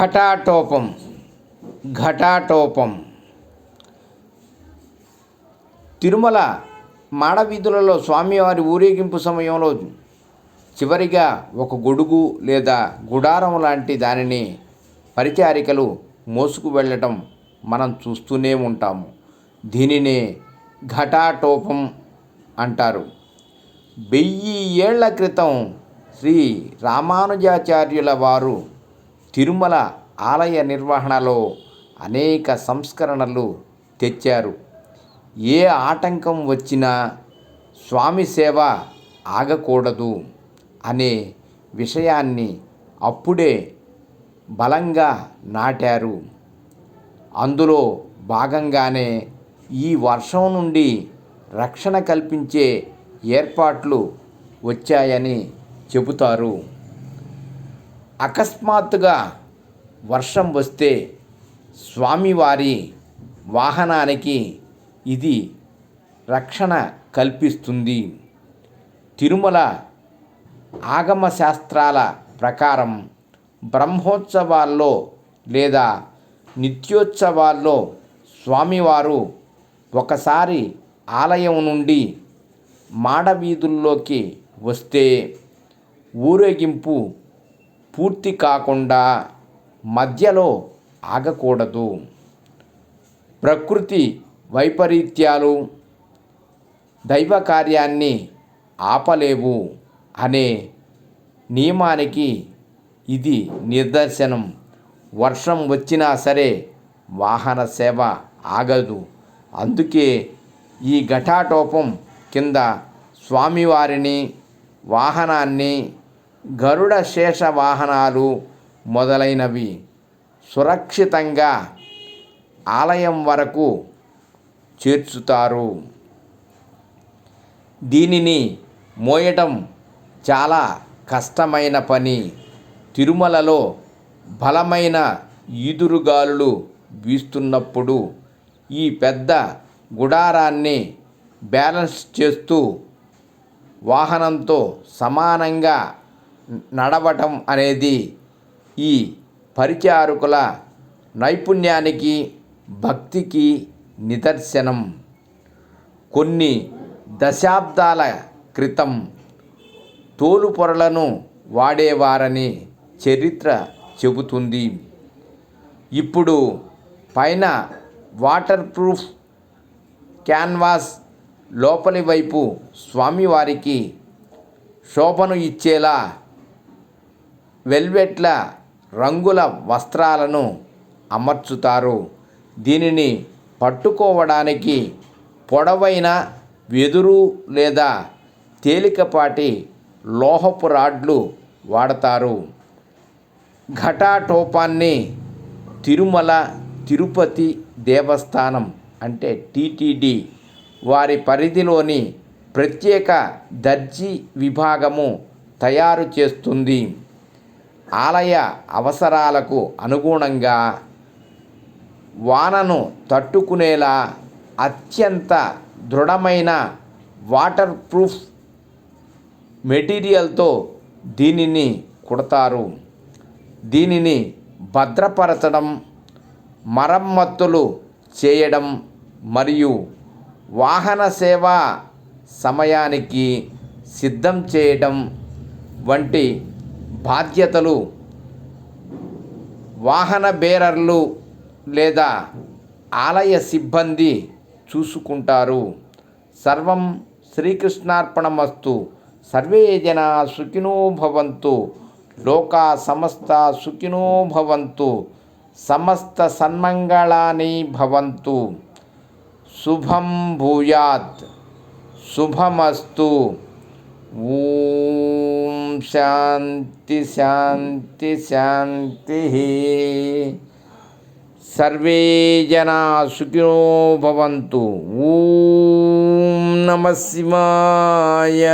ఘటాటోపం. ఘటాటోపం. తిరుమల మాడవీధులలో స్వామివారి ఊరేగింపు సమయంలో చివరిగా ఒక గొడుగు లేదా గుడారం లాంటి దానిని పరిచారికలు మోసుకు వెళ్ళటం మనం చూస్తూనే ఉంటాము. దీనినే ఘటాటోపం అంటారు. వెయ్యి ఏళ్ళ క్రితం శ్రీ రామానుజాచార్యుల వారు తిరుమల ఆలయ నిర్వహణలో అనేక సంస్కరణలు తెచ్చారు. ఏ ఆటంకం వచ్చినా స్వామి సేవ ఆగకూడదు అనే విషయాన్ని అప్పుడే బలంగా నాటారు. అందులో భాగంగానే ఈ వర్షం నుండి రక్షణ కల్పించే ఏర్పాట్లు వచ్చాయని చెబుతారు. అకస్మాత్తుగా వర్షం వస్తే స్వామివారి వాహనానికి ఇది రక్షణ కల్పిస్తుంది. తిరుమల ఆగమ శాస్త్రాల ప్రకారం బ్రహ్మోత్సవాల్లో లేదా నిత్యోత్సవాల్లో స్వామివారు ఒకసారి ఆలయం నుండి మాడవీధుల్లోకి వస్తే ఊరేగింపు పూర్తి కాకుండా మధ్యలో ఆగకూడదు. ప్రకృతి వైపరీత్యాలు దైవ కార్యాన్ని ఆపలేవు అనే నియమానికి ఇది నిదర్శనం. వర్షం వచ్చినా సరే వాహన సేవ ఆగదు. అందుకే ఈ ఘటాటోపం కింద స్వామివారిని వాహనాన్ని గరుడ శేష వాహనాలు మొదలైనవి. సురక్షితంగా ఆలయం వరకు చేర్చుతారు. దీనిని మోయటం చాలా కష్టమైన పని. తిరుమలలో బలమైన ఈదురుగాలులు వీస్తున్నప్పుడు ఈ పెద్ద గుడారాన్ని బ్యాలెన్స్ చేస్తూ వాహనంతో సమానంగా నడవటం అనేది ఈ పరిచారకుల నైపుణ్యానికి భక్తికి నిదర్శనం. కొన్ని దశాబ్దాల క్రితం తోలు పొరలను వాడేవారని చరిత్ర చెబుతుంది. ఇప్పుడు పైన వాటర్ ప్రూఫ్ క్యాన్వాస్ లోపలి వైపు స్వామివారికి శోభను ఇచ్చేలా వెల్వెట్ల రంగుల వస్త్రాలను అమర్చుతారు. దీనిని పట్టుకోవడానికి పొడవైన వెదురు లేదా తేలికపాటి లోహపు రాడ్లు వాడతారు. ఘటాటోపాన్ని తిరుమల తిరుపతి దేవస్థానం అంటే టీటీడీ వారి పరిధిలోని ప్రత్యేక దర్జీ విభాగము తయారు చేస్తుంది. ఆలయ అవసరాలకు అనుగుణంగా వానను తట్టుకునేలా అత్యంత దృఢమైన వాటర్ ప్రూఫ్ మెటీరియల్తో దీనిని కుడతారు. దీనిని భద్రపరచడం మరమ్మతులు చేయడం మరియు వాహన సేవ సమయానికి సిద్ధం చేయడం వంటి బాధ్యతలు వాహన బేరర్లు లేదా ఆలయ సిబ్బంది చూసుకుంటారు. సర్వం శ్రీకృష్ణార్పణమస్తు. సర్వే జన సుఖినో భవంతు. లోకా సమస్త సుఖినో భవంతు. సమస్త సన్మంగళాని భవంతు. శుభం భూయాత్. శుభమస్తు. ఓం శాంతి శాంతి శాంతి సర్వే జనా సుఖినో భవంతు ఓం నమ శివాయ